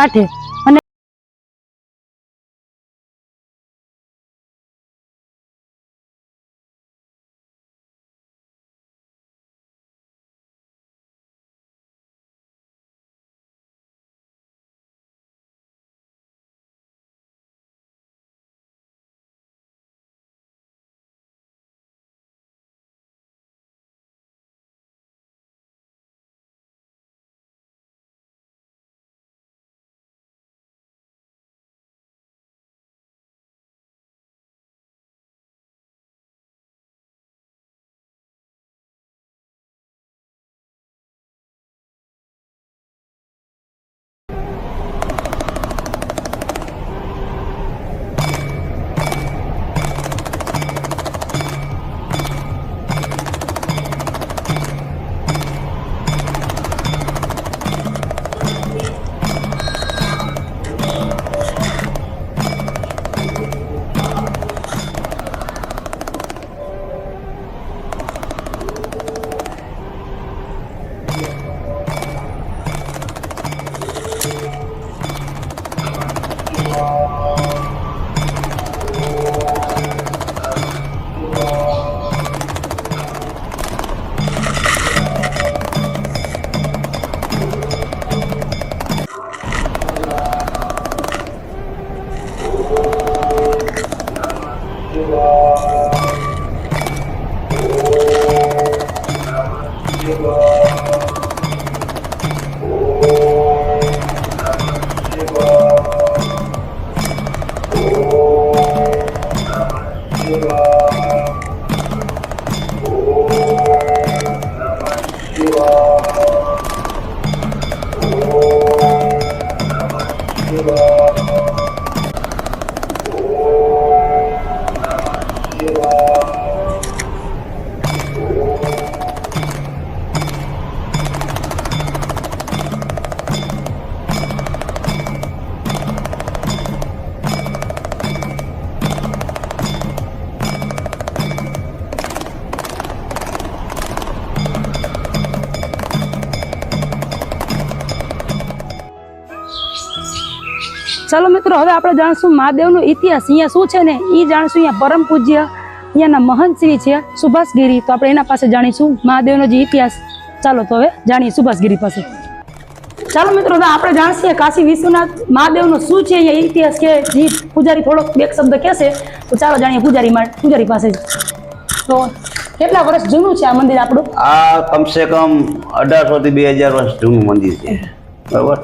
કાંઠે અને ચાલો મિત્રો, હવે આપણે જાણશું મહાદેવનો ઇતિહાસ. અહીંયા શું છે ને? એ જાણશું અહીંયા પરમ પૂજ્ય, અહીંયાના મહંત શ્રી છે, સુભાષગીરી. તો આપણે એના પાસે જાણીશું મહાદેવનો જે ઇતિહાસ. ચાલો તો હવે જાણીએ સુભાષગીરી પાસે. ચાલો મિત્રો આપણે જાણશું કાશી વિશ્વનાથ મહાદેવનો શું છે અહીંયા ઇતિહાસ કે જે પૂજારી થોડોક બે શબ્દ કહેશે, તો ચાલો જાણીએ પૂજારી પૂજારી પાસે. તો કેટલા વર્ષ જૂનું છે આ મંદિર આપણું? આ કમસે કમ અઢારસો થી બે હજાર વર્ષ જૂનું મંદિર છે. બરોબર?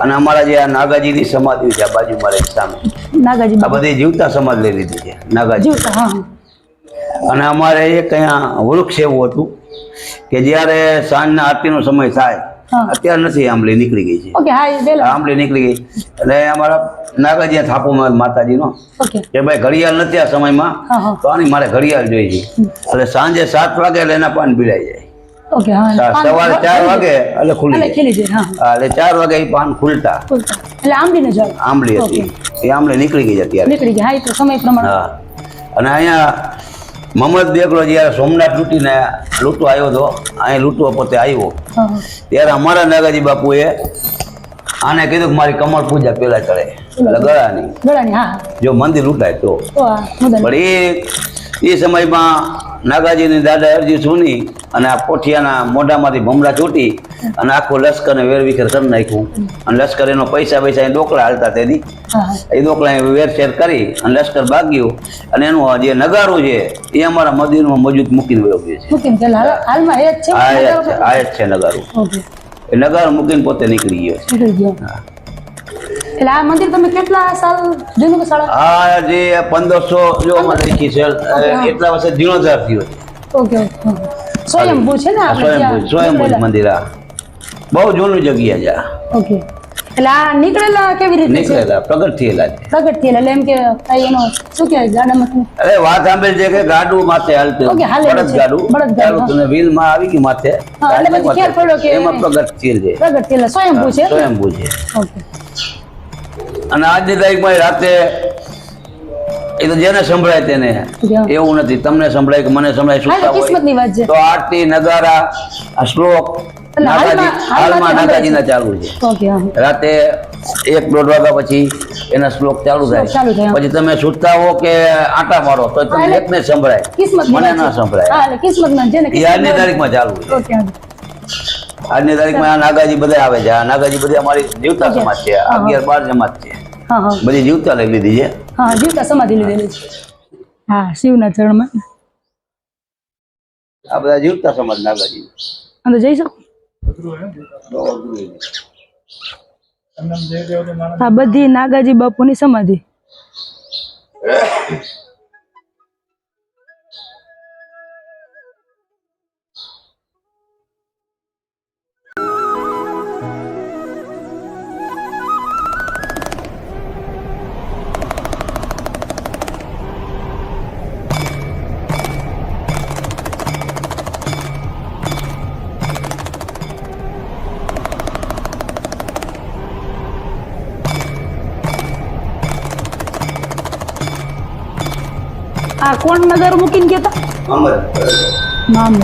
અને અમારા જે આ નાગાજીની સમાધિ છે આ બાજુ મારે સામે. નાગાજી આ બધી જીવતા સમાજ લઈ લીધી છે નાગાજી. અને અમારે એક અહીંયા વૃક્ષ એવું હતું કે જ્યારે સાંજના આરતીનો સમય થાય અત્યારે નથી આંબલી નીકળી ગઈ છે. આંબલી નીકળી ગઈ. એટલે અમારા નાગાજી થાપો માતાજીનો નો કે ભાઈ ઘડિયાળ નથી આ સમયમાં તો આની મારે ઘડિયાળ જોઈએ છે. એટલે સાંજે સાત વાગે એટલે એના પાન પીડાઈ જાય. ઓકે હા સવારે ચાર વાગે એટલે ખુલી ખીલી જાય હા. એટલે ચાર વાગે એ પાન ખુલતા. એટલે આંબલીને જળ આંબલી હતી. એ આંબલી નીકળી ગઈ અત્યારે. નીકળી ગઈ. હા તો સમય પ્રમાણે. હા. અને અહીંયા મહમ્મદ બેગડો જ્યારે સોમનાથ લૂંટીને લૂંટો આવ્યો હતો અહીં લૂંટવા પોતે આવ્યો. ત્યારે અમારા નાગાજી બાપુએ આને કીધું કે મારી કમળ પૂજા પેલા ચડે. એટલે ગળાની. ગળાની હા. હા જો મંદિર લૂંટાય તો. પણ એ એ સમયમાં નાગાજીની દાદા અરજી સુની અને આ પોઠિયાના મોઢામાંથી ભમરા છૂટી અને આખું લશ્કરને વેરવિખેર કરી નાખ્યું. અને લશ્કર એનો પૈસા પૈસા એ ડોકલા હાલતા તેથી હા હા. એ ડોકલા વેરશેર કરી અને લશ્કર ભાગ્યું. અને એનું જે નગારું છે એ અમારા મંદિરમાં મજૂદ મૂકીને વયો ગયો છે. એ જ છે નગારું? એ નગારું મૂકીને પોતે નીકળી ગયો છે. નીકળી ગયો. એટલે આ મંદિર તમે કેટલા સાલ જૂનું કે સાડા આ જે પંદરસો જો અમારે લખી છે હા. એટલા વર્ષે જીર્ણોદ્ધાર થયો. ઓકે ઓકે સ્વયંભૂ છે ને આપણે સ્વયંભૂ સ્વયંભૂ મંદિર આ બહુ જૂનું જગ્યા છે ઓકે. એટલે આ નીકળેલા કેવી રીતે નીકળેલા પ્રગટ થયેલા છે. પ્રગટ થયેલા એટલે એમ કે કઈ એનો શું કહેવાય ગાડામાં અરે વાત સાંભળી છે કે ગાડું માથે હાલતું. ઓકે, હાલે બળદ. ગાડું. બળદ ગાડું, તને વ્હીલમાં આવી ગઈ માથે? હા, એટલે પછી ખ્યાલ પડ્યો કે એમાં પ્રગટ થયેલ છે. પ્રગટ થયેલા સ્વયંભૂ છે? સ્વયંભૂ છે. ઓકે. અને આજની તારીખમાં રાતે એ તો જેને સંભળાય તેને. એવું નથી તમને સંભળાય કે મને સંભળાય સુતા હોય? તો આરતી નગારા શ્લોક નાગાજી હાલમાં- હાલમાં હાલમાં તે નાગાજીના ચાલુ છે. રાતે એક દોઢ વાગ્યા પછી એના શ્લોક ચાલુ થાય, પછી તમે સુતા હો કે આટા મારો તો તમને એકને સંભળાય. મને ના સંભળાય. આજની તારીખમાં ચાલુ છે. આજની તારીખમાં આ નાગાજી બધા આવે છે. આ નાગાજી બધી અમારી જીવતા સમાજ છે. અગિયાર બાર જમાત છે. બધી જીવતા લઈ લીધી છે. હા જીવતા સમાધિ લીધેલી છે. હા શિવના ચરણમાં. આ બધા જીવતા સમાજ નાગાજી. અંદર જઈ શકો? આ બધી નાગાજી બાપુની સમાધિ. આ કોણ નગર મૂકીને કેતા અમર. નામ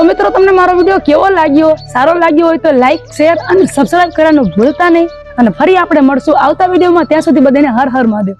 મૂકીને મિત્રો, તમને મારો વીડિયો કેવો લાગ્યો? સારો લાગ્યો હોય તો લાઈક શેર અને સબસ્ક્રાઇબ કરવાનું ભૂલતા નહીં. અને ફરી આપણે મળશું આવતા વિડીયોમાં. ત્યાં સુધી બધાને હર હર મહાદેવ.